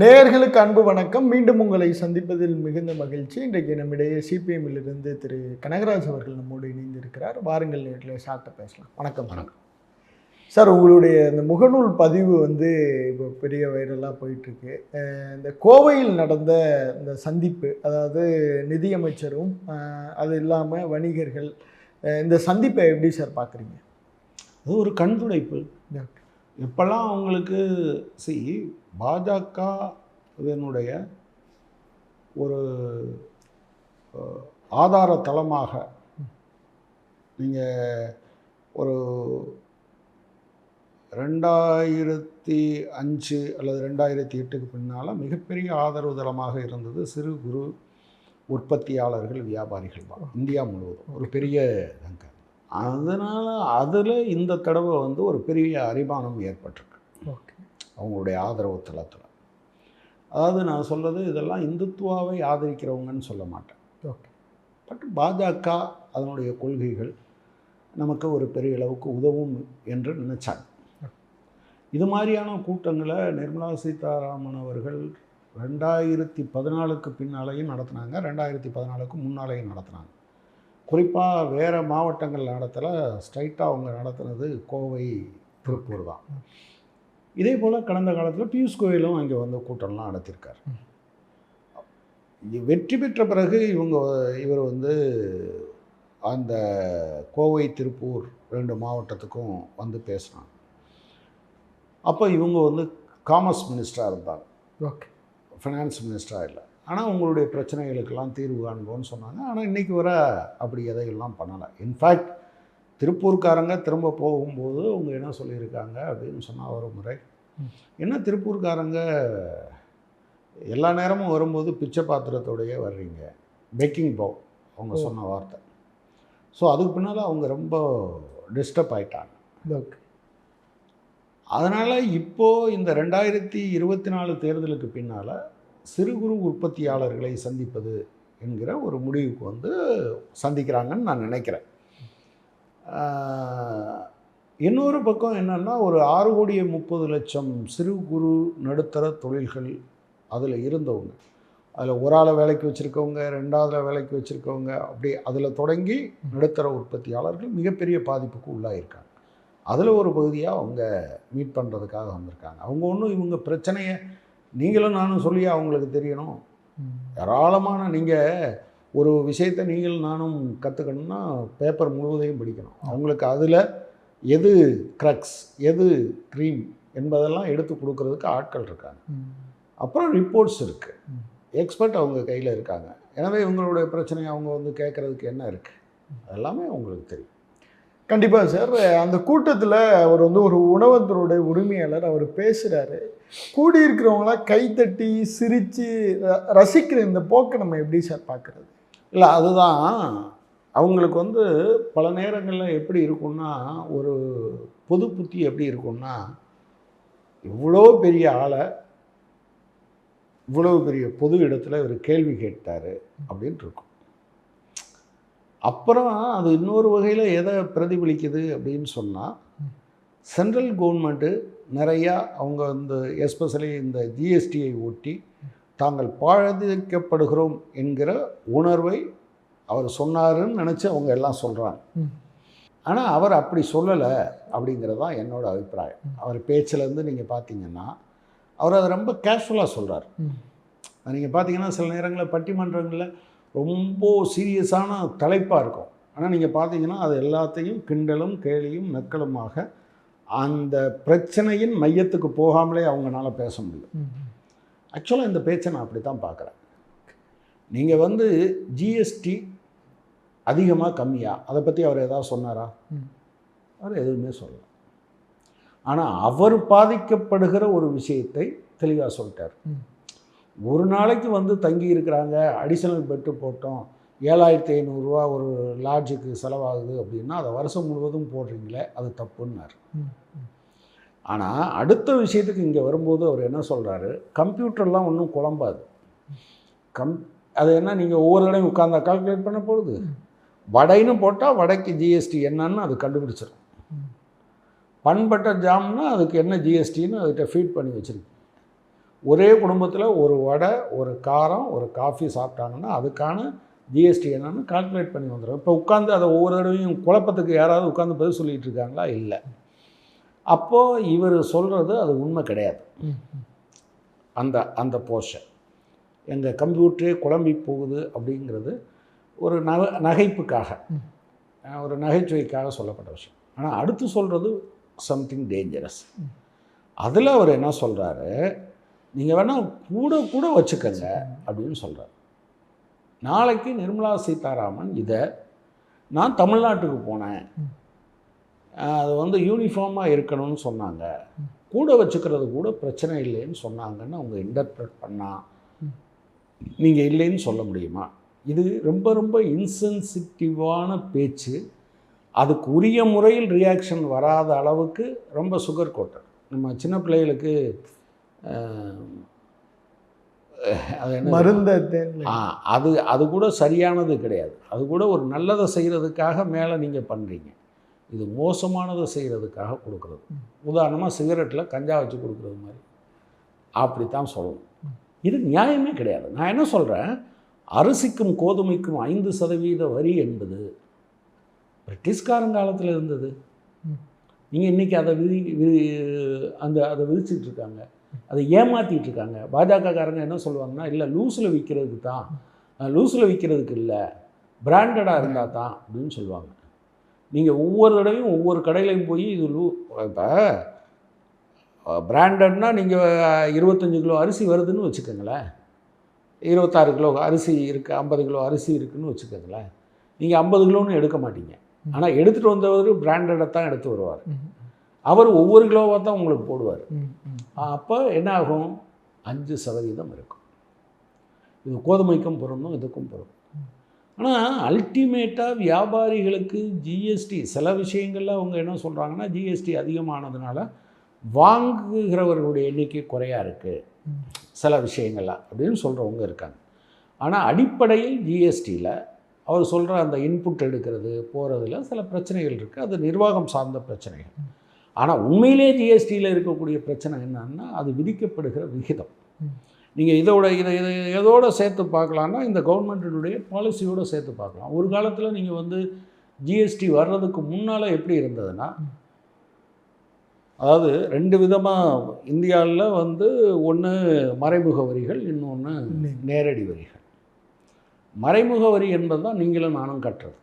நேயர்களுக்கு அன்பு வணக்கம். மீண்டும் உங்களை சந்திப்பதில் மிகுந்த மகிழ்ச்சி. இன்றைக்கு நம்மிடையே சிபிஎம்மிலிருந்து திரு கனகராஜ் அவர்கள் நம்மோடு இணைந்திருக்கிறார். வாருங்கள் நேரில் சார்ட்ட பேசலாம். வணக்கம். வணக்கம். சார் உங்களுடைய இந்த முகநூல் பதிவு வந்து இப்போ பெரிய வைரலாக போயிட்டுருக்கு. இந்த கோவையில் நடந்த இந்த சந்திப்பு அதாவது நிதியமைச்சரும் அது இல்லாமல் வணிகர்கள் இந்த சந்திப்பை எப்படி சார் பார்க்குறீங்க அது ஒரு கண் துடைப்பு எப்பெல்லாம் அவங்களுக்கு சி பாஜக இதனுடைய ஒரு ஆதார தளமாக நீங்கள் ஒரு ரெண்டாயிரத்தி அஞ்சு அல்லது ரெண்டாயிரத்தி எட்டுக்கு பின்னால் மிகப்பெரிய ஆதரவு தளமாக இருந்தது சிறு குறு உற்பத்தியாளர்கள் வியாபாரிகள் தான். இந்தியா முழுவதும். ஒரு பெரிய தங்கம். அதனால் அதில் இந்த தடவை வந்து ஒரு பெரிய அரிமானம் ஏற்பட்டிருக்கு. ஓகே. அவங்களுடைய ஆதரவு தளத்தில். அதாவது நான் சொல்கிறது இதெல்லாம் இந்துத்துவாவை ஆதரிக்கிறவங்கன்னு சொல்ல மாட்டேன். ஓகே. பட் பாஜக அதனுடைய கொள்கைகள் நமக்கு ஒரு பெரிய அளவுக்கு உதவும் என்று நினைச்சாங்க. இது மாதிரியான கூட்டங்களை நிர்மலா சீதாராமன் அவர்கள் ரெண்டாயிரத்தி பதினாலுக்கு பின்னாலேயும் நடத்தினாங்க. ரெண்டாயிரத்தி பதினாலுக்கு முன்னாலேயும் நடத்தினாங்க. குறிப்பாக வேறு மாவட்டங்கள் நடத்தல ஸ்ட்ரைட்டாக அவங்க நடத்துனது கோவை திருப்பூர் தான். இதே போல் கடந்த காலத்தில் பியூஷ் கோயலும் அங்கே வந்து கூட்டம்லாம் நடத்தியிருக்கார் வெற்றி பெற்ற பிறகு இவங்க இவர் வந்து அந்த கோவை திருப்பூர் ரெண்டு மாவட்டத்துக்கும் வந்து பேசினாங்க. அப்போ இவங்க வந்து காமர்ஸ் மினிஸ்டராக இருந்தாங்க. ஓகே. ஃபினான்ஸ் மினிஸ்டராக இல்லை. ஆனால் உங்களுடைய பிரச்சனைகளுக்கெல்லாம் தீர்வு காண்போம்னு சொன்னாங்க. ஆனால் இன்றைக்கி வர அப்படி எதையெல்லாம் பண்ணலை. இன்ஃபேக்ட் திருப்பூர்காரங்க திரும்ப போகும்போது அவங்க என்ன சொல்லியிருக்காங்க அப்படின்னு சொன்னால் ஒரு முறை. என்ன திருப்பூர்காரங்க? எல்லா நேரமும் வரும்போது பிச்சை பாத்திரத்தோடையே வர்றீங்க. பேக்கிங் பவு அவங்க சொன்ன வார்த்தை. ஸோ அதுக்கு பின்னால் அவங்க ரொம்ப டிஸ்டர்ப் ஆயிட்டாங்க. ஓகே. அதனால் இப்போது இந்த ரெண்டாயிரத்தி இருபத்தி நாலு தேர்தலுக்கு பின்னால் சிறு குறு உற்பத்தியாளர்களை சந்திப்பது என்கிற ஒரு முடிவுக்கு வந்து சந்திக்கிறாங்கன்னு நான் நினைக்கிறேன். இன்னொரு பக்கம் என்னென்னா ஒரு ஆறு கோடியே முப்பது லட்சம் சிறு குறு நடுத்தர தொழில்கள் அதில் இருந்தவங்க. அதில் ஒரு ஆளை வேலைக்கு வச்சுருக்கவங்க ரெண்டாவது வேலைக்கு வச்சுருக்கவங்க அப்படி அதில் தொடங்கி நடுத்தர உற்பத்தியாளர்கள் மிகப்பெரிய பாதிப்புக்கு உள்ளாயிருக்காங்க. அதில் ஒரு பகுதியாக அவங்க மீட் பண்ணுறதுக்காக வந்திருக்காங்க. அவங்க ஒன்றும் இவங்க பிரச்சனையை நீங்களும் நானும் சொல்லி அவங்களுக்கு தெரியணும். ஏராளமான நீங்கள் ஒரு விஷயத்தை நீங்களும் நானும் கற்றுக்கணும்னா பேப்பர் முழுவதையும் படிக்கணும். அவங்களுக்கு அதில் எது க்ரக்ஸ் எது க்ரீம் என்பதெல்லாம் எடுத்து கொடுக்கறதுக்கு ஆட்கள் இருக்காங்க. அப்புறம் ரிப்போர்ட்ஸ் இருக்குது எக்ஸ்பர்ட் அவங்க கையில் இருக்காங்க. எனவே இவங்களுடைய பிரச்சனையை அவங்க வந்து கேட்குறதுக்கு என்ன இருக்குது எல்லாமே அவங்களுக்கு தெரியும். கண்டிப்பாக சார் அந்த கூட்டத்தில் அவர் வந்து ஒரு உணவகத்தினுடைய உரிமையாளர் அவர் பேசுகிறாரு கூடியிருக்கிறவங்களாம் கைத்தட்டி சிரித்து ரசிக்கிற இந்த போக்கை நம்ம எப்படி சார் பார்க்குறது? இல்லை அதுதான். அவங்களுக்கு வந்து பல நேரங்களில் எப்படி இருக்கும்னா ஒரு பொது புத்தி எப்படி இருக்கும்னா இவ்வளோ பெரிய ஆளை இவ்வளோ பெரிய பொது இடத்துல ஒரு கேள்வி கேட்டார் அப்படின்ட்டு இருக்கும். அப்புறம் அது இன்னொரு வகையில் எதை பிரதிபலிக்குது அப்படின்னு சொன்னால் சென்ட்ரல் கவர்மெண்ட்டு நிறையா அவங்க இந்த எஸ்பெஷலி இந்த ஜிஎஸ்டியை ஒட்டி தாங்கள் பாதிக்கப்படுகிறோம் என்கிற உணர்வை அவர் சொன்னாருன்னு நினச்சி அவங்க எல்லாம் சொல்கிறாங்க ஆனால் அவர் அப்படி சொல்லலை அப்படிங்கிறது தான் என்னோட அபிப்பிராயம். அவர் பேச்சிலேருந்து நீங்கள் பார்த்தீங்கன்னா அவர் அதை ரொம்ப கேஷுவலாக சொல்கிறார் நீங்கள் பார்த்தீங்கன்னா சில நேரங்களில் பட்டிமன்றங்களில் ரொம்ப சீரியஸான தலைப்பாக இருக்கும். ஆனால் நீங்கள் பார்த்தீங்கன்னா அது எல்லாத்தையும் கிண்டலும் கேலியும் நக்கலுமாக அந்த பிரச்சனையின் மையத்துக்கு போகாமலே அவங்களால பேச முடியும் ஆக்சுவலாக இந்த பேச்சை நான் அப்படி தான் பார்க்குறேன். நீங்கள் வந்து ஜிஎஸ்டி அதிகமாக கம்மியா அதை பற்றி அவர் ஏதாவது சொன்னாரா. அவர் எதுவுமே சொல்லல. ஆனால் அவர் பாதிக்கப்படுகிற ஒரு விஷயத்தை தெளிவாக சொல்லிட்டார். ஒரு நாளைக்கு வந்து தங்கி இருக்கிறாங்க அடிஷனல் பெட்டு போட்டோம் ஏழாயிரத்தி ஐநூறுரூவா ஒரு லாட்ஜுக்கு செலவாகுது அப்படின்னா அதை வருஷம் முழுவதும் போடுறீங்களே அது தப்புன்னார். ஆனால் அடுத்த விஷயத்துக்கு இங்கே வரும்போது அவர் என்ன சொல்கிறாரு கம்ப்யூட்டர்லாம் ஒன்றும் குழம்பாது. கம் அது என்ன நீங்கள் ஒவ்வொரு தடையும் உட்காந்தா கால்குலேட் பண்ண போகுது? வடைன்னு போட்டால் வடைக்கு ஜிஎஸ்டி என்னன்னு அது கண்டுபிடிச்சிடும் பண்பட்ட ஜாம்னா அதுக்கு என்ன ஜிஎஸ்டின்னு அதுகிட்ட ஃபீட் பண்ணி வச்சுருக்கு. ஒரே குடும்பத்தில் ஒரு வடை ஒரு காரம் ஒரு காஃபி சாப்பிட்டாங்கன்னா அதுக்கான ஜிஎஸ்டி என்னென்னு கால்குலேட் பண்ணி வந்துடும் இப்போ உட்காந்து அதை ஒவ்வொரு தடவையும் குழப்பத்துக்கு யாராவது உட்காந்து பதில் சொல்லிகிட்டு இருக்காங்களா? இல்லை. அப்போது இவர் சொல்கிறது அது உண்மை கிடையாது. அந்த அந்த போர்ஷன் எங்கள் கம்ப்யூட்டரே குழம்பி போகுது அப்படிங்கிறது ஒரு நக நகைப்புக்காக. ஒரு நகைச்சுவைக்காக சொல்லப்பட்ட விஷயம். ஆனால் அடுத்து சொல்கிறது சம்திங் டேஞ்சரஸ் அதில் அவர் என்ன சொல்கிறாரு நீங்கள் வேணால் கூட கூட வச்சுக்கங்க அப்படின்னு சொல்கிறார் நாளைக்கு நிர்மலா சீதாராமன் இதை நான் தமிழ்நாட்டுக்கு போனேன். அது வந்து யூனிஃபார்மாக இருக்கணும்னு சொன்னாங்க. கூட வச்சுக்கிறது கூட பிரச்சனை இல்லைன்னு சொன்னாங்கன்னு அவங்க இன்டர்பிரட் பண்ணா ம். நீங்கள் இல்லைன்னு சொல்ல முடியுமா? இது ரொம்ப ரொம்ப இன்சென்சிட்டிவான பேச்சு. அதுக்கு உரிய முறையில் ரியாக்ஷன் வராத அளவுக்கு ரொம்ப சுகர் கோட்டட் நம்ம சின்ன பிள்ளைகளுக்கு மருந்த அது அது கூட சரியானது கிடையாது. அது கூட ஒரு நல்லதை செய்கிறதுக்காக மேலே நீங்கள் பண்ணுறீங்க இது மோசமானதை செய்கிறதுக்காக கொடுக்குறது. உதாரணமாக சிகரெட்டில் கஞ்சா வச்சு கொடுக்குறது மாதிரி. அப்படித்தான் சொல்லணும். இது நியாயமே கிடையாது. நான் என்ன சொல்கிறேன் அரிசிக்கும் கோதுமைக்கும் ஐந்து சதவீத வரி என்பது பிரிட்டிஷ்காரங்காலத்தில் இருந்தது. ம். நீங்கள் இன்றைக்கி அதை விதி அந்த அதை விதிச்சிட்டு இருக்காங்க. அதை ஏமாற்றிட்டு இருக்காங்க பாஜகக்காரங்க என்ன சொல்லுவாங்கன்னா இல்லை லூஸில் விற்கிறதுக்கு தான். லூஸில் விற்கிறதுக்கு இல்லை. பிராண்டடாக இருந்தால் தான். அப்படின்னு சொல்லுவாங்க. நீங்கள் ஒவ்வொரு தடவையும் ஒவ்வொரு கடையிலையும் போய் இது லூ இப்போ பிராண்டட்னா நீங்கள் இருபத்தஞ்சு கிலோ அரிசி வருதுன்னு வச்சுக்கோங்களேன். இருபத்தாறு கிலோ அரிசி இருக்குது ஐம்பது கிலோ அரிசி இருக்குன்னு வச்சுக்கோங்களேன். நீங்கள் ஐம்பது கிலோன்னு எடுக்க மாட்டீங்க. ஆனால் எடுத்துகிட்டு வந்தவர் பிராண்டடை தான் எடுத்து வருவார். அவர் ஒவ்வொரு கிலோவாக தான் உங்களுக்கு போடுவார். அப்போ என்ன ஆகும்? அஞ்சு சதவீதம் இருக்கும். இது கோதுமைக்கும் பொருந்தும் இதுக்கும் பொருந்தும். ஆனால் அல்டிமேட்டாக வியாபாரிகளுக்கு ஜிஎஸ்டி சில விஷயங்களில் அவங்க என்ன சொல்கிறாங்கன்னா ஜிஎஸ்டி அதிகமானதுனால வாங்குகிறவர்களுடைய எண்ணிக்கை குறையா இருக்குது. சில விஷயங்கள்லாம் அப்படின்னு சொல்கிறவங்க இருக்காங்க. ஆனால் அடிப்படையில் ஜிஎஸ்டியில் அவர் சொல்கிற அந்த இன்புட் எடுக்கிறது போகிறதுல சில பிரச்சனைகள் இருக்குது அது நிர்வாகம் சார்ந்த பிரச்சனைகள். ஆனால் உண்மையிலே ஜிஎஸ்டியில் இருக்கக்கூடிய பிரச்சனை என்னன்னா அது விதிக்கப்படுகிற விகிதம். நீங்கள் இதோட இதை இதை எதோட சேர்த்து பார்க்கலான்னா இந்த கவர்மெண்ட்டினுடைய பாலிசியோடு சேர்த்து பார்க்கலாம். ஒரு காலத்தில் நீங்கள் வந்து ஜிஎஸ்டி வர்றதுக்கு முன்னால் எப்படி இருந்ததுன்னா அதாவது ரெண்டு விதமாக இந்தியாவில் வந்து ஒன்று மறைமுக வரிகள் இன்னொன்று. நேரடி வரிகள். மறைமுக வரி என்பது தான் நீங்களும் நானும் கட்டுறது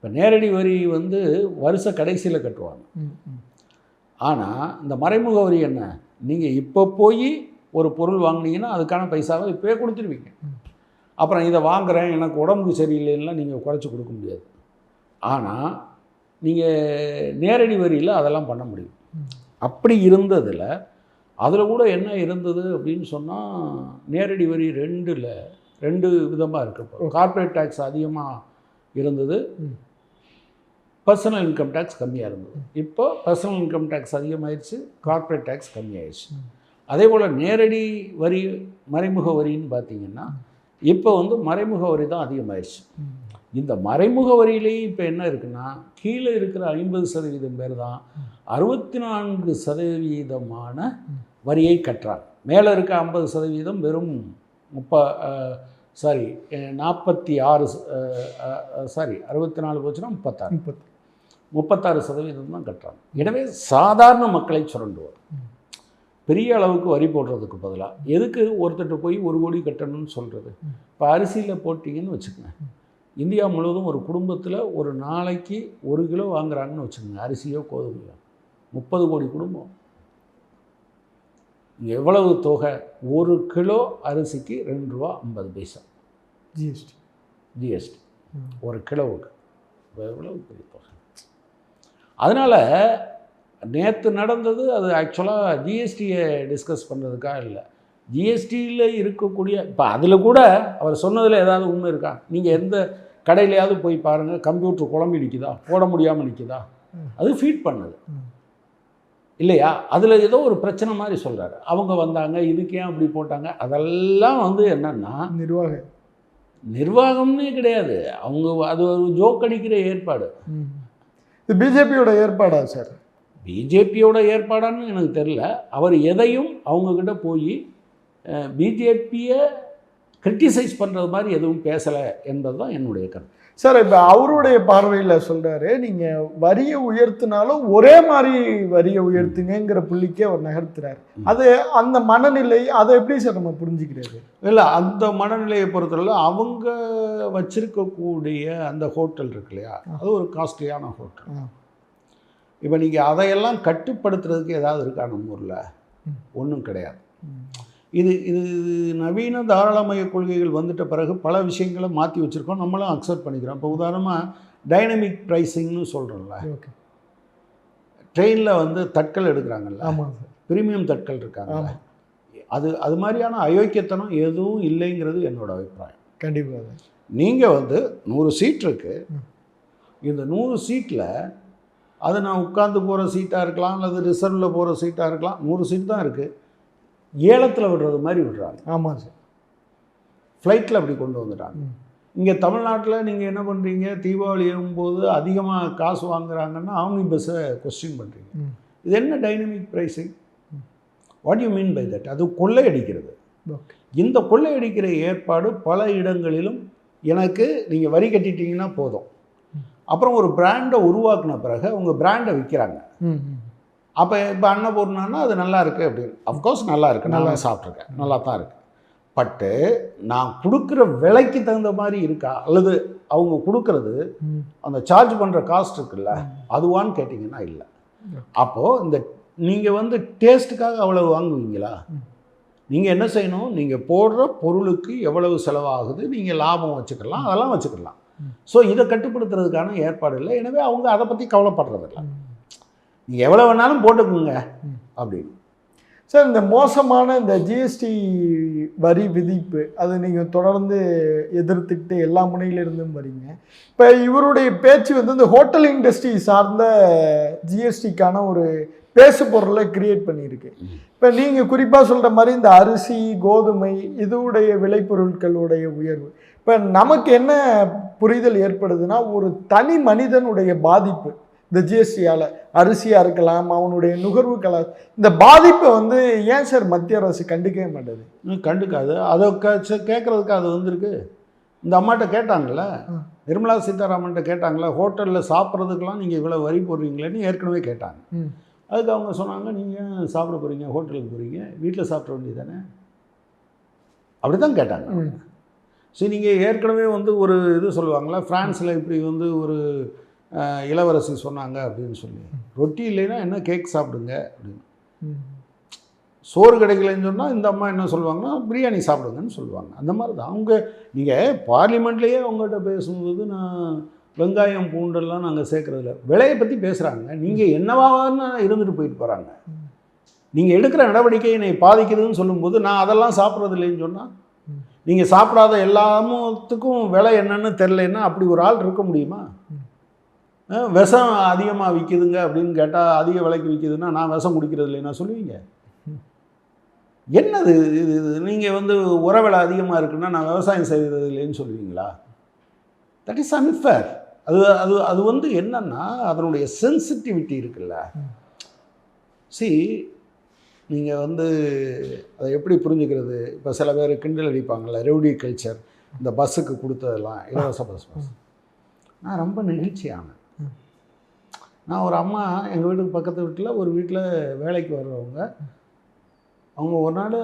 இப்போ நேரடி வரி வந்து வருஷ கடைசியில் கட்டுவாங்க. ஆனால் இந்த மறைமுக வரி என்ன நீங்கள் இப்போ போய் ஒரு பொருள் வாங்குனீங்கன்னா அதுக்கான பைசாவை இப்போயே கொடுத்துருவீங்க. அப்புறம் இதை வாங்குறேன் எனக்கு உடம்பு சரியில்லைன்னா நீங்கள் குறைச்சி கொடுக்க முடியாது ஆனால் நீங்கள் நேரடி வரியில் அதெல்லாம் பண்ண முடியும். அப்படி இருந்ததில் அதில் கூட என்ன இருந்தது அப்படின்னு சொன்னால் நேரடி வரி ரெண்டில் ரெண்டு விதமாக இருக்கு கார்ப்பரேட் டேக்ஸ் அதிகமாக இருந்தது. பர்சனல் இன்கம் டேக்ஸ் கம்மியாக இருந்தது. இப்போ பர்சனல் இன்கம் டேக்ஸ் அதிகமாகிடுச்சு கார்ப்பரேட் டேக்ஸ் கம்மியாயிடுச்சு அதே போல் நேரடி வரி மறைமுக வரின்னு பார்த்தீங்கன்னா இப்போ வந்து மறைமுக வரி தான் அதிகமாகிடுச்சு இந்த மறைமுக வரியிலேயும் இப்போ என்ன இருக்குன்னா கீழே இருக்கிற ஐம்பது சதவீதம் பேர் தான் அறுபத்தி நான்கு சதவீதமான வரியை கட்டுறாங்க. மேலே இருக்க ஐம்பது சதவீதம் வெறும் முப்ப சாரி நாற்பத்தி ஆறு சாரி அறுபத்தி நாலு போச்சுன்னா முப்பத்தாறு. முப்பத்தி முப்பத்தாறு சதவீதம் தான் கட்டுறாங்க. எனவே சாதாரண மக்களை சுரண்டுவார் பெரிய அளவுக்கு வரி போடுறதுக்கு பதிலாக எதுக்கு ஒருத்தர்கிட்ட போய் ஒரு கோடி கட்டணும்னு சொல்கிறது இப்போ அரிசியில் போட்டிங்கன்னு வச்சுக்கோங்க. இந்தியா முழுவதும் ஒரு குடும்பத்தில் ஒரு நாளைக்கு ஒரு கிலோ வாங்குறாங்கன்னு வச்சுக்கோங்க அரிசியோ கோதுமையோ. முப்பது கோடி குடும்பம். எவ்வளவு தொகை? ஒரு கிலோ அரிசிக்கு ரெண்டு ரூபா ஐம்பது பைசா. ஜிஎஸ்டி ஜிஎஸ்டி ம். ஒரு கிலோவுக்கு எவ்வளவு பெரிய தொகை அதனால் நேற்று நடந்தது அது ஆக்சுவலாக ஜிஎஸ்டியை டிஸ்கஸ் பண்ணுறதுக்காக இல்லை. ஜிஎஸ்டியில் இருக்கக்கூடிய இப்போ அதில் கூட அவர் சொன்னதில் ஏதாவது உண்மை இருக்கா? நீங்கள் எந்த கடையிலையாவது போய் பாருங்கள் கம்ப்யூட்டர் குழம்பி நிற்குதா போட முடியாமல் நிற்குதா. அது ஃபீட் பண்ணுது. இல்லையா? அதில் ஏதோ ஒரு பிரச்சனை மாதிரி சொல்கிறாரு அவங்க வந்தாங்க இதுக்கு ஏன் அப்படி போட்டாங்க? அதெல்லாம் வந்து என்னென்னா நிர்வாக நிர்வாகம்னே கிடையாது. அவங்க அது ஒரு ஜோக் அடிக்கிற ஏற்பாடு. இது பிஜேபியோட ஏற்பாடா சார்? பிஜேபியோட ஏற்பாடான்னு எனக்கு தெரில அவர் எதையும் அவங்கக்கிட்ட போய் பிஜேபியை கிரிட்டிசைஸ் பண்ணுறது மாதிரி எதுவும் பேசலை என்பது தான் என்னுடைய கருத்து. சார் இப்போ அவருடைய பார்வையில் சொல்றாரு நீங்க வரியை உயர்த்தினாலும் ஒரே மாதிரி வரியை உயர்த்துங்கங்கிற புள்ளிக்கே அவர் நகர்த்துறாரு. அது அந்த மனநிலை அதை எப்படி சார் நம்ம புரிஞ்சுக்கிறது? இல்லை அந்த மனநிலையை பொறுத்தவரை அவங்க வச்சிருக்கக்கூடிய அந்த ஹோட்டல் இருக்கு இல்லையா? அது ஒரு காஸ்ட்லியான ஹோட்டல். இப்போ நீங்கள் அதையெல்லாம் கட்டுப்படுத்துறதுக்கு ஏதாவது இருக்கா நம்ம ஊரில். ஒன்றும் கிடையாது. இது இது நவீன தாராளமய கொள்கைகள் வந்துட்ட பிறகு பல விஷயங்களை மாற்றி வச்சுருக்கோம். நம்மளும் அக்செப்ட் பண்ணிக்கிறோம். இப்போ உதாரணமாக டைனமிக் ப்ரைஸிங்னு சொல்கிறோம்ல ஓகே. ட்ரெயினில் வந்து தட்கள் எடுக்கிறாங்கல்ல. ஆமாம் பிரீமியம் தட்கள் இருக்காங்க. அது அது மாதிரியான அயோக்கியத்தனம் எதுவும் இல்லைங்கிறது என்னோட அபிப்பிராயம். கண்டிப்பாக நீங்கள் வந்து நூறு சீட் இருக்கு. ம். இந்த நூறு சீட்டில் அது நான் உட்காந்து போகிற சீட்டாக இருக்கலாம் அல்லது ரிசர்வில் போகிற சீட்டாக இருக்கலாம் நூறு சீட் தான் இருக்குது ஏலத்தில் விடுறது மாதிரி விடுறாங்க. ஆமாம் சார். ஃப்ளைட்டில் அப்படி கொண்டு வந்துட்டாங்க. இங்கே தமிழ்நாட்டில் நீங்கள் என்ன பண்ணுறீங்க தீபாவளி போது அதிகமாக காசு வாங்குறாங்கன்னா ஆம்னி பஸ்ஸை கொஸ்டின் பண்ணுறீங்க. இது என்ன dynamic pricing what you mean by that அது கொள்ளையடிக்கிறது. இந்த கொள்ளையடிக்கிற ஏற்பாடு பல இடங்களிலும் எனக்கு நீங்கள் வரி கட்டிட்டீங்கன்னா போதும். அப்புறம் ஒரு பிராண்டை உருவாக்குன பிறகு அவங்க பிராண்டை விற்கிறாங்க. அப்போ இப்போ அன்னபூர்ணான்னா அது நல்லா இருக்குது அப்படின்னு. அஃப்கோர்ஸ் நல்லா இருக்குது நல்லா சாப்பிட்ருக்கேன் நல்லா தான் இருக்குது பட்டு நான் கொடுக்குற விலைக்கு தகுந்த மாதிரி இருக்கா? அல்லது அவங்க கொடுக்கறது. அந்த சார்ஜ் பண்ணுற காஸ்ட் இருக்குல்ல? அதுவான்னு கேட்டிங்கன்னா இல்லை. அப்போது இந்த நீங்கள் வந்து டேஸ்ட்டுக்காக அவ்வளவு வாங்குவீங்களா. நீங்கள் என்ன செய்யணும்? நீங்கள் போடுற பொருளுக்கு எவ்வளவு செலவாகுது? நீங்கள் லாபம் வச்சுக்கலாம் அதெல்லாம் வச்சுக்கலாம். ஸோ இதை கட்டுப்படுத்துறதுக்கான ஏற்பாடு இல்லை. எனவே அவங்க அதை பற்றி கவலைப்படுறதில்ல. நீங்கள் எவ்வளோ வேணாலும் போட்டுக்குங்க. அப்படின்னு. சார் இந்த மோசமான இந்த ஜிஎஸ்டி வரி விதிப்பு அது நீங்கள் தொடர்ந்து எதிர்த்துக்கிட்டு எல்லா முனையிலிருந்தும் வரீங்க. இப்போ இவருடைய பேச்சு வந்து இந்த ஹோட்டல் இண்டஸ்ட்ரி சார்ந்த ஜிஎஸ்டிக்கான ஒரு பேசு பொருளை கிரியேட் பண்ணியிருக்கு. இப்போ நீங்கள் குறிப்பாக சொல்கிற மாதிரி இந்த அரிசி கோதுமை இதுவுடைய விளைபொருட்களுடைய உயர்வு. இப்போ நமக்கு என்ன புரிதல் ஏற்படுதுன்னா ஒரு தனி மனிதனுடைய பாதிப்பு. இந்த ஜிஎஸ்டியால் அரிசியாக இருக்கலாம் அவனுடைய நுகர்வு கலா இந்த பாதிப்பை வந்து ஏன் சார் மத்திய அரசு கண்டுக்கவே மாட்டேது? கண்டுக்காது. அதை கேட்குறதுக்கு அது வந்திருக்கு. இந்த அம்மாட்ட கேட்டாங்கல்ல. நிர்மலா சீதாராமன்ட்ட கேட்டாங்களா ஹோட்டலில் சாப்பிட்றதுக்கெல்லாம் நீங்கள் இவ்வளோ வரி போடுறீங்களேன்னு ஏற்கனவே கேட்டாங்க. அதுக்கு அவங்க சொன்னாங்க நீங்கள் சாப்பிட போகிறீங்க ஹோட்டலுக்கு போகிறீங்க வீட்டில் சாப்பிட வேண்டியது தானே அப்படி தான் கேட்டாங்க சரி நீங்கள் ஏற்கனவே வந்து ஒரு இது சொல்லுவாங்களா ஃப்ரான்ஸில் இப்படி வந்து ஒரு இளவரசி சொன்னாங்க அப்படின்னு சொல்லி. ரொட்டி இல்லைன்னா என்ன கேக் சாப்பிடுங்க அப்படின்னு. சோறு கிடைக்கலன்னு சொன்னால் இந்த அம்மா என்ன சொல்லுவாங்கன்னா பிரியாணி சாப்பிடுங்கன்னு சொல்லுவாங்க. அந்த மாதிரி தான் அவங்க நீங்கள் பார்லிமெண்ட்லேயே அவங்ககிட்ட பேசும்போது நான் வெங்காயம் பூண்டெல்லாம் நாங்கள் சேர்க்குறதில்ல. விலையை பற்றி பேசுகிறாங்க நீங்கள் என்னவான்னு இருந்துட்டு போயிட்டு போகிறாங்க நீங்கள் எடுக்கிற நடவடிக்கை என்னை பாதிக்குதுன்னு சொல்லும்போது நான் அதெல்லாம் சாப்பிட்றது இல்லைன்னு சொன்னால் நீங்கள் சாப்பிடாத எல்லாத்துக்கும் விலை என்னன்னு தெரிலன்னா அப்படி ஒரு ஆள் இருக்க முடியுமா? விஷம் அதிகமாக விற்கிதுங்க அப்படின்னு கேட்டால் அதிக விலைக்கு விற்கிதுன்னா நான் விஷம் குடிக்கிறது இல்லைன்னா சொல்லுவீங்க. என்னது இது இது நீங்கள் வந்து உர விலை அதிகமாக இருக்குன்னா நான் விவசாயம் செய்கிறது இல்லைன்னு சொல்லுவீங்களா? தட் இஸ் அன்ஃபேர் அது அது அது வந்து என்னன்னா அதனுடைய சென்சிட்டிவிட்டி இருக்குல்ல. சி நீங்கள் வந்து அதை எப்படி புரிஞ்சுக்கிறது? இப்போ சில பேர் கிண்டல் அடிப்பாங்கள்ல ரெவடி கல்ச்சர் இந்த பஸ்ஸுக்கு கொடுத்ததெல்லாம் இலவச பஸ் பஸ் நான் ரொம்ப நெகிழ்ச்சியானேன். நான் ஒரு அம்மா எங்கள் வீட்டுக்கு பக்கத்து வீட்டில் ஒரு வீட்டில் வேலைக்கு வர்றவங்க. அவங்க ஒரு நாள்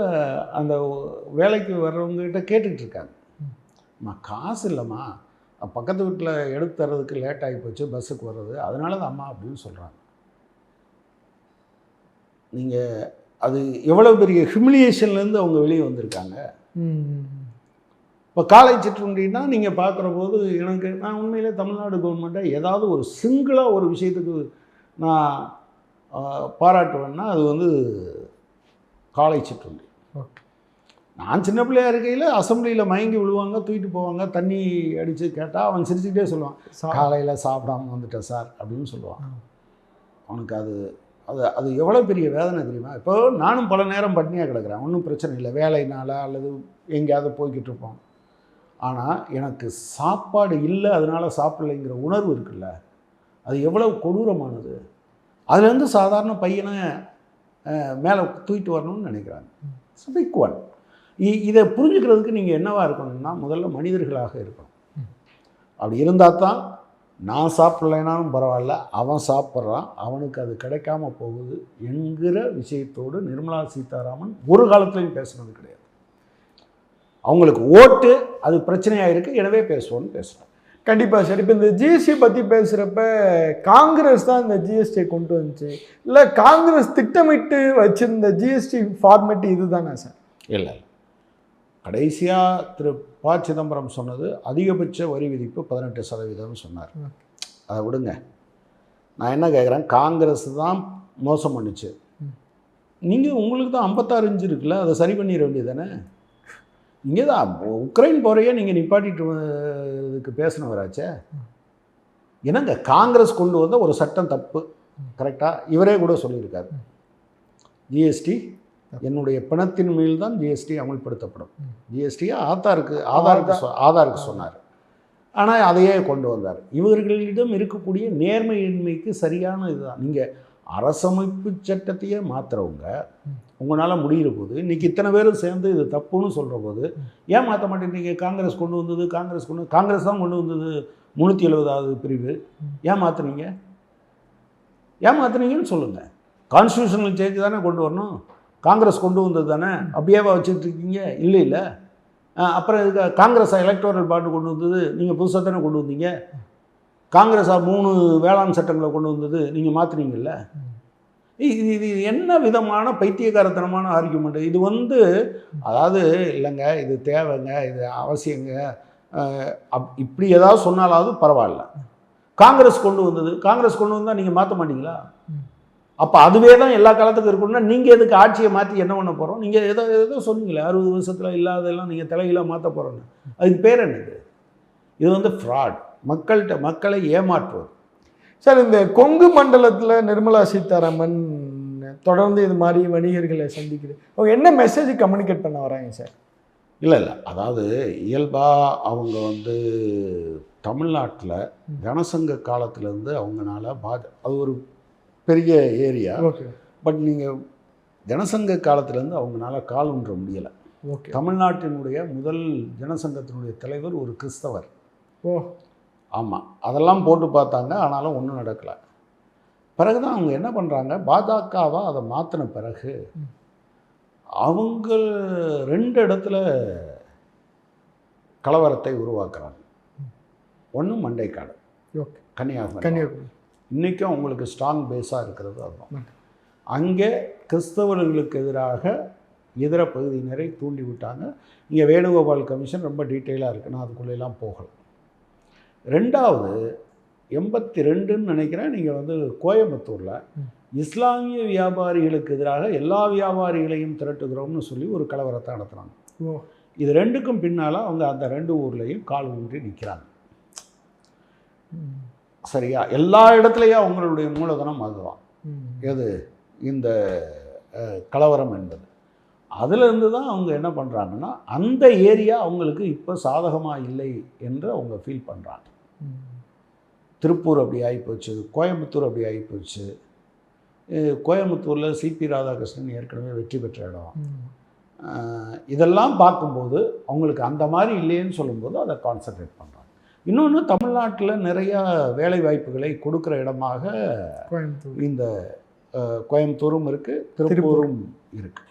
அந்த வேலைக்கு வர்றவங்ககிட்ட கேட்டுக்கிட்டு இருக்காங்க. அம்மா காசு இல்லைம்மா. பக்கத்து வீட்டில் எடுத்து தர்றதுக்கு லேட் ஆகி போச்சு பஸ்ஸுக்கு வர்றது. அதனால தான் அம்மா அப்படின்னு சொல்கிறாங்க நீங்கள் அது எவ்வளோ பெரிய ஹியூமிலியேஷன்லேருந்து அவங்க வெளியே வந்திருக்காங்க. இப்போ காலை சிற்றுண்டின்னா நீங்கள் பார்க்குற போது எனக்கு நான் உண்மையிலே தமிழ்நாடு கவர்மெண்ட்டை ஏதாவது ஒரு சிங்கிளாக ஒரு விஷயத்துக்கு நான் பாராட்டுவேன்னா அது வந்து காலை சிற்றுண்டி. நான் சின்ன பிள்ளையா இருக்கையில் அசம்பிளியில் மயங்கி விழுவாங்க தூக்கிட்டு போவாங்க தண்ணி அடித்து கேட்டால் அவன் சிரிச்சுக்கிட்டே சொல்லுவான் காலையில் சாப்பிடாம வந்துட்டேன் சார் அப்படின்னு சொல்லுவான். அவனுக்கு அது அது அது எவ்வளோ பெரிய வேதனை தெரியுமா? இப்போ நானும் பல நேரம் பட்னியாக கிடக்கிறேன். ஒன்றும் பிரச்சனை இல்லை. வேலைனால அல்லது எங்கேயாவது போய்கிட்டு இருப்போம். ஆனால் எனக்கு சாப்பாடு இல்லை அதனால் சாப்பிடலைங்கிற உணர்வு இருக்குல்ல அது எவ்வளவு கொடூரமானது. அதுலேருந்து சாதாரண பையனை மேலே தூக்கிட்டு வரணும்னு நினைக்கிறாங்க. இட்ஸ் பிக் ஒன் இதை புரிஞ்சுக்கிறதுக்கு நீங்கள் என்னவாக இருக்கணும்னா முதல்ல மனிதர்களாக இருக்கணும். அப்படி இருந்தால் தான் நான் சாப்பிட்லைனாலும் பரவாயில்ல அவன் சாப்பிட்றான் அவனுக்கு அது கிடைக்காம போகுது என்கிற விஷயத்தோடு நிர்மலா சீதாராமன் ஒரு காலத்துலையும் பேசுனது கிடையாது. அவங்களுக்கு ஓட்டு அது பிரச்சனையாக இருக்குது எனவே பேசுவோன்னு பேசுகிறேன் கண்டிப்பாக சார். இப்போ இந்த ஜிஎஸ்டி பற்றி பேசுகிறப்ப காங்கிரஸ் தான் இந்த ஜிஎஸ்டியை கொண்டு வந்துச்சு. இல்லை காங்கிரஸ் திட்டமிட்டு வச்சிருந்த ஜிஎஸ்டி ஃபார்மேட் இதுதானா சார்? இல்லை கடைசியாக திரு ப. சிதம்பரம் சொன்னது அதிகபட்ச வரி விதிப்பு பதினெட்டு சதவீதம்னு சொன்னார். அதை விடுங்க. நான் என்ன கேட்குறேன் காங்கிரஸ் தான் மோசம் பண்ணுச்சு. நீங்கள் உங்களுக்கு தான் ஐம்பத்தாறு இருக்குல்ல அதை சரி பண்ணிட வேண்டியது இங்கே தான் உக்ரைன் போறையே நீங்கள் நிப்பாட்டிட்டு இதுக்கு பேசினவராச்சே என்னங்க காங்கிரஸ் கொண்டு வந்த ஒரு சட்டம் தப்பு. கரெக்டாக இவரே கூட சொல்லியிருக்காரு. ஜிஎஸ்டி என்னுடைய பிணத்தின் மேல் தான் ஜிஎஸ்டி அமல்படுத்தப்படும். ஜிஎஸ்டியை ஆதாருக்கு ஆதாருக்கு சொ- ஆதாருக்கு சொன்னார். ஆனால் அதையே கொண்டு வந்தார். இவர்களிடம் இருக்கக்கூடிய நேர்மையின்மைக்கு சரியான இதுதான். நீங்கள் அரசமைப்பு சட்டத்தையே மாற்றுறவங்க உங்களால் முடிகிற போது இன்றைக்கி இத்தனை பேரும் சேர்ந்து இது தப்புன்னு சொல்கிற போது ஏன் மாற்ற மாட்டேங்கிறீங்க காங்கிரஸ் கொண்டு வந்தது காங்கிரஸ் கொண்டு காங்கிரஸ் தான் கொண்டு வந்தது முந்நூற்றி எழுபதாவது பிரிவு. ஏன் மாற்றுனீங்க ஏன் மாற்றுனீங்கன்னு சொல்லுங்கள் கான்ஸ்டியூஷனல் சேஞ்ச் தானே கொண்டு வரணும். காங்கிரஸ் கொண்டு வந்தது தானே? அப்படியேவா வச்சுட்டு இருக்கீங்க இல்லை. இல்லை அப்புறம் இதுக்கு காங்கிரஸ் எலக்டோரல் பாண்டு கொண்டு வந்தது நீங்கள் புதுசாக தானே கொண்டு வந்தீங்க. காங்கிரஸாக மூணு வேளாண் சட்டங்களை கொண்டு வந்தது நீங்கள் மாற்றுனீங்கல்ல இது இது இது என்ன விதமான பைத்தியக்காரத்தனமான ஆர்கியூமெண்ட் இது வந்து அதாவது இல்லைங்க இது தேவைங்க இது அவசியங்க. அப் இப்படி ஏதாவது சொன்னாலாவது பரவாயில்ல. காங்கிரஸ் கொண்டு வந்தது. காங்கிரஸ் கொண்டு வந்தால் நீங்கள் மாற்ற மாட்டீங்களா? அப்போ அதுவே தான் எல்லா காலத்துக்கும் இருக்கணும்னா நீங்கள் எதுக்கு ஆட்சியை மாற்றி என்ன பண்ண போகிறோம் நீங்கள் ஏதோ ஏதோ சொன்னீங்களே அறுபது வருஷத்தில் இல்லாததெல்லாம் நீங்கள் தலைகளாக மாற்ற போகிறோன்னு அதுக்கு பேர் என்னது? இது வந்து ஃப்ராட் மக்கள்கிட்ட மக்களை ஏமாற்றுவது. சார் இந்த கொங்கு மண்டலத்தில் நிர்மலா சீதாராமன் தொடர்ந்து இது மாதிரி வணிகர்களை சந்திக்குது. அவங்க என்ன மெசேஜ் கம்யூனிகேட் பண்ண வராங்க சார்? இல்லை இல்லை. அதாவது இயல்பாக அவங்க வந்து தமிழ்நாட்டில் ஜனசங்க காலத்துலேருந்து அவங்கனால பாஜ அது ஒரு பெரிய ஏரியா. பட் நீங்கள் ஜனசங்க காலத்துலேருந்து அவங்கனால கால் ஊன்ற முடியலை. ஓகே. தமிழ்நாட்டினுடைய முதல் ஜனசங்கத்தினுடைய தலைவர் ஒரு கிறிஸ்தவர். ஓ. ஆமாம் அதெல்லாம் போட்டு பார்த்தாங்க ஆனாலும் ஒன்றும் நடக்கலை. பிறகு தான் அவங்க என்ன பண்ணுறாங்க பாஜகவா அதை மாற்றின பிறகு அவங்க ரெண்டு இடத்துல கலவரத்தை உருவாக்குறாங்க. ஒன்று மண்டைக்காடு ஓகே. கன்னியாகுமரி. கன்னியாகுமரி. இன்றைக்கும் அவங்களுக்கு ஸ்ட்ராங் பேஸாக இருக்கிறது அதுதான். அங்கே கிறிஸ்தவர்களுக்கு எதிராக இதர பகுதியினரை தூண்டி விட்டாங்க இங்கே வேணுகோபால் கமிஷன் ரொம்ப டீட்டெயிலாக இருக்குது நான் அதுக்குள்ளெல்லாம் போகல. ரெண்டாவது எண்பத்தி ரெண்டுன்னு நினைக்கிறேன் நீங்கள் வந்து கோயம்புத்தூரில். இஸ்லாமிய வியாபாரிகளுக்கு எதிராக எல்லா வியாபாரிகளையும் திரட்டுகிறோம்னு சொல்லி ஒரு கலவரத்தை நடத்துனாங்க ஓ இது ரெண்டுக்கும் பின்னால் அவங்க அந்த ரெண்டு ஊர்லேயும் கால் ஊன்றி நிற்கிறாங்க. சரியா எல்லா இடத்துலையும் அவங்களுடைய மூலதனம் அதுதான். எது இந்த கலவரம் என்பது அதிலிருந்து தான் அவங்க என்ன பண்ணுறாங்கன்னா அந்த ஏரியா அவங்களுக்கு இப்போ சாதகமாக இல்லை என்று அவங்க ஃபீல் பண்ணுறாங்க. திருப்பூர் அப்படி ஆகிப்போச்சு கோயம்புத்தூர் அப்படி ஆகிப்போச்சு கோயம்புத்தூரில் சிபி ராதாகிருஷ்ணன் ஏற்கனவே வெற்றி பெற்ற இடம். இதெல்லாம் பார்க்கும்போது அவங்களுக்கு அந்த மாதிரி இல்லைன்னு சொல்லும்போது அதை கான்சன்ட்ரேட் பண்ணுறாங்க இன்னொன்று தமிழ்நாட்டில் நிறையா வேலை வாய்ப்புகளை கொடுக்குற இடமாக கோயம்புத்தூர். இந்த கோயம்புத்தூரும் இருக்குது திருப்பூரும் இருக்குது